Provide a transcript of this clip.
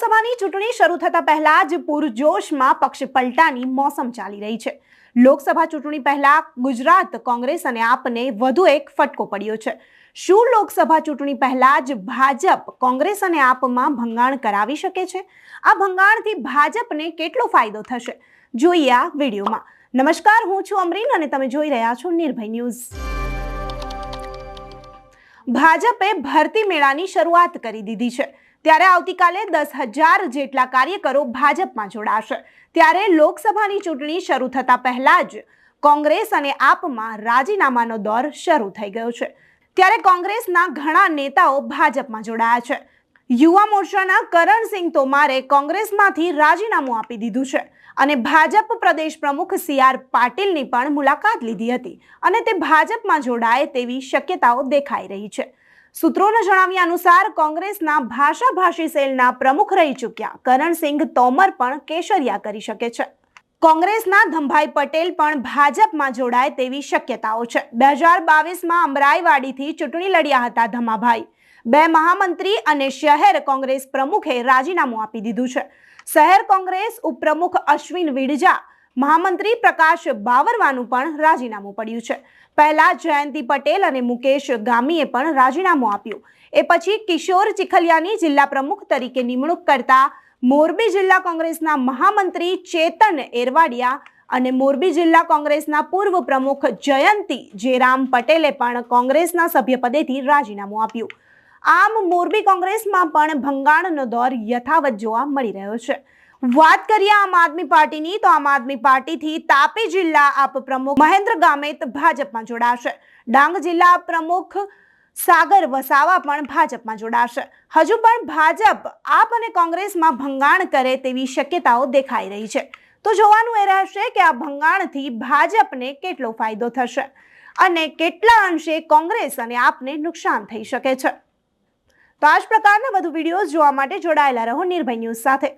લોકસભાની ચૂંટણી શરૂ થતા પહેલા જ પૂરજોશમાં પક્ષ પલટાની મોસમ ચાલી રહી છે. લોકસભા ચૂંટણી પહેલા ગુજરાત, કોંગ્રેસ અને આપને વધુ એક ફટકો પડ્યો છે. શું લોકસભા ચૂંટણી પહેલા જ ભાજપ, કોંગ્રેસ અને આપમાં ભંગાણ કરાવી શકે છે? આ ભંગાણથી ભાજપને કેટલો ફાયદો થશે? જોઈએ આ વિડીયોમાં. નમસ્કાર, હું છું અમરીન અને તમે જોઈ રહ્યા છો નિર્ભય ન્યૂઝ. ભાજપે ભરતી મેળાની શરૂઆત કરી દીધી છે. ત્યારે આવતીકાલે દસ હજાર જેટલા કાર્યકરો ભાજપમાં જોડાશે. ત્યારે લોકસભાની ચૂંટણી શરૂ થતા પહેલા જ કોંગ્રેસ અને આપમાં રાજીનામાનો દોર શરૂ થઈ ગયો છે. ત્યારે કોંગ્રેસના ઘણા નેતાઓ ભાજપમાં જોડાયા છે. યુવા મોરચાના કરણસિંહ તોમારે કોંગ્રેસમાંથી રાજીનામું આપી દીધું છે અને ભાજપ પ્રદેશ પ્રમુખ સી આર પાટીલની પણ મુલાકાત લીધી હતી અને તે ભાજપમાં જોડાય તેવી શક્યતાઓ દેખાઈ રહી છે. સૂત્રોના જણાવ્યા અનુસાર કોંગ્રેસના ભાષાભાષી સેલના પ્રમુખ રહી ચૂક્યા. કરણસિંહ તોમર પણ કેસરિયા કરી શકે છે. કોંગ્રેસના ધમભાઈ પટેલ પણ ભાજપમાં જોડાય તેવી શક્યતાઓ છે. બે હજાર બાવીસમાં અમરાઈવાડીથી ચૂંટણી લડ્યા હતા ધમાભાઈ. બે મહામંત્રી અને શહેર કોંગ્રેસ પ્રમુખે રાજીનામું આપી દીધું છે. શહેર કોંગ્રેસ ઉપપ્રમુખ અશ્વિન વિડજા મહામંત્રી પ્રકાશ બાવરવાનું પણ રાજીનામું પડ્યું છે. પહેલા જયંતિ પટેલ અને મુકેશ ગામીએ પણ રાજીનામું આપ્યું. એ પછી કિશોર ચિખલિયાની જિલ્લા પ્રમુખ તરીકે નિમણૂક કરતા મોરબી જિલ્લા કોંગ્રેસના મહામંત્રી ચેતન એરવાડિયા અને મોરબી જિલ્લા કોંગ્રેસના પૂર્વ પ્રમુખ જયંતિ જેરામ પટેલે પણ કોંગ્રેસના સભ્યપદેથી રાજીનામું આપ્યું. આમ મોરબી કોંગ્રેસમાં પણ ભંગાણનો દોર યથાવત જોવા મળી રહ્યો છે. વાત કરીએ આમ આદમી પાર્ટીની, તો આમ આદમી પાર્ટીથી તાપી જિલ્લા આપ પ્રમુખ મહેન્દ્ર ગામેત ભાજપમાં જોડાશે. ડાંગ જિલ્લા પ્રમુખ સાગર વસાવા પણ ભાજપમાં જોડાશે. હજુ પણ ભાજપ આપ અને કોંગ્રેસમાં ભંગાણ કરે તેવી શક્યતાઓ દેખાઈ રહી છે. તો જોવાનું એ રહેશે કે આ ભંગાણથી ભાજપને કેટલો ફાયદો થશે અને કેટલા અંશે કોંગ્રેસ અને આપને નુકસાન થઈ શકે છે. તો આ જ પ્રકારના વધુ વિડીયોઝ જોવા માટે જોડાયેલા રહો નિર્ભય ન્યૂઝ સાથે.